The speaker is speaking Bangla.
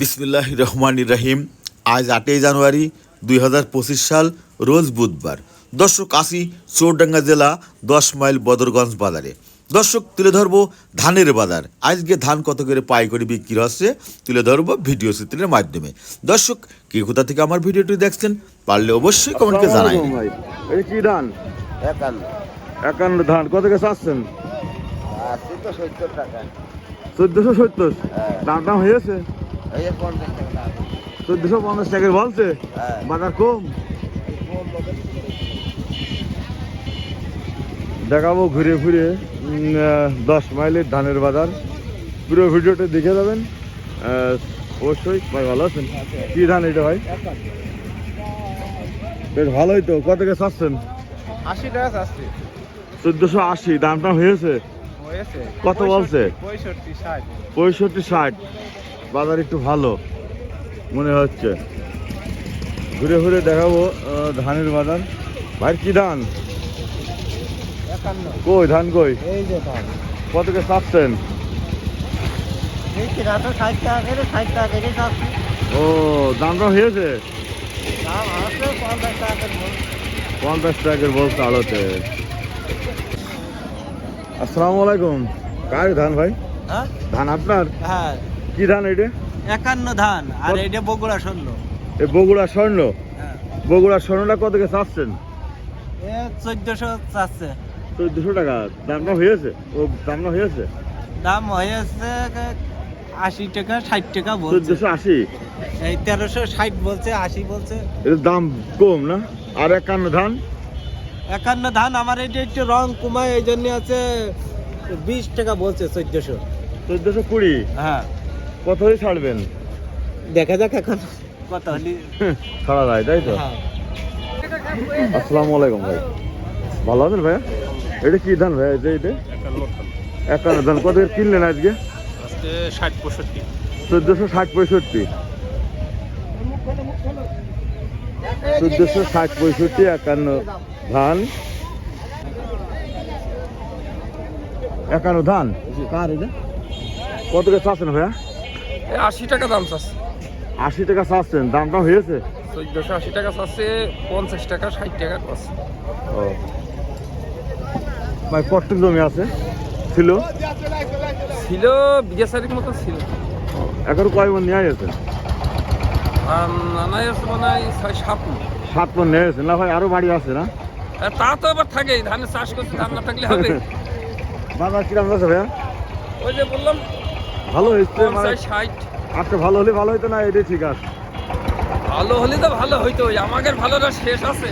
বিসমিল্লাহ রহমান রাহিম আজ আটই জানুয়ারি দুই হাজার পঁচিশ সাল রোজ বুধবার। দর্শক আসি চৌরডাঙ্গা জেলা দশ মাইল বদরগঞ্জ বাজারে। দর্শক তুলে ধরবো ধানের বাজার। আজকে ধান কত করে পাইকারি বিক্রি হচ্ছে তুলে ধরবো ভিডিও চিত্রের মাধ্যমে। দর্শক কে কোথা থেকে আমার ভিডিওটি দেখছেন পারলে অবশ্যই কমেন্টকে জানাই কি ধান? একান্ন। একান্ন ধান। কত কে চাচ্ছেন? আশি সত্তর টাকা। চোদ্দশো সত্তর? হ্যাঁ। দাম দাম হয়েছে? চোদ্দশো পঞ্চাশ টাকার বলছে? হ্যাঁ। বাজার কম? দেখাবো ঘুরে ফিরে দশ মাইলের ধানের বাজার। পুরো ভিডিওটা দেখে যাবেন। অবশ্যই ভাই ভালো আছেন? কি ধান এটা ভাই? বেশ ভালোই তো। কত কে চাচ্ছেন? আশি টাকা চাচ্ছি। চোদ্দশো আশি। দামটা হয়েছে? হয়েছে। কত বলছে? পঁয়ষট্টি ষাট। পঁয়ষট্টি ষাট। বাজার একটু ভালো মনে হচ্ছে। ঘুরে ঘুরে দেখাবো ধানের বাজার। ভাই কি ধান? কই ধান কই? কত কে চাচ্ছেন? ও দামটা হয়েছে। পঞ্চাশ টাকার বলছে। আলোতে আসসালামু আলাইকুম। কার ধান ভাই? হ্যাঁ? ধান আপনার? হ্যাঁ। কি ধান এটা? একান্ন ধান আর? এইটা বগুড়া শূন্য এ বগুড়া স্বর্ণ? হ্যাঁ। বগুড়া স্বর্ণটা কত কে চাচ্ছেন? এ চোদ্দশো চাচ্ছে। চোদ্দশো টাকা। দামটা হয়েছে। ও দামটা হয়েছে। দাম হয়েছে আশি টাকা ষাট টাকা বলছে। চোদ্দশো আশি? এই তেরোশো ষাট বলছে আশি বলছে। এর দাম কম না? আর একান্ন ধান? একান্ন ধান আমার এটা একটু রং কমায় এই জন্য আছে বিশ টাকা বলছে চোদ্দশো। চোদ্দশো কুড়ি? হ্যাঁ। কত হয়ে ছাড়বেন? দেখা যাক এখন। কত হলি? ছাড়া যায় তাই তো? হ্যাঁ। আসসালামু আলাইকুম ভাই। ভালো আছেন ভাইয়া? এটা কি ধান ভাই এটা এটা? একান্ন ধান কত কিনলেন আজকে? আজকে ষাট পঁয়ষট্টি। চোদ্দশো ষাট পঁয়ষট্টি। চোদ্দশো ষাট পঁয়ষট্টি একান্ন ধান। একান্ন ধান? কার এটা? কত করে চাচ্ছেন ভাইয়া? আশি টাকা দাম চাচ্ছে। আশি টাকা চাচ্ছেন দামটা হয়েছে? চোদ্দশো আশি টাকা চাচ্ছে পঞ্চাশ টাকা ষাট টাকা কষ্ট ও। ভাই কট্টুক জমি আছে? ছিল? ছিল বিঘা চারিক মতো ছিল। এখন কয় মন নিয়ে গেছে? নানাই আছে মানে ছয় সাত মণ। সাত মন নিয়ে গেছে। না ভাই আরও বাড়ি আছে না? তা তো আবার থাকেই ধানের চাষ করছে ধান না থাকলে হবে। বাজার কিরম আছে ভাইয়া? ওই যে বললাম ভালো হয়েছে মানে ষাট। আজকে ভালো হলে ভালো হতো না এটাই ঠিক আছে ভালো হলে তো ভালো হইতো আমাদের ভালোটা শেষ আছে।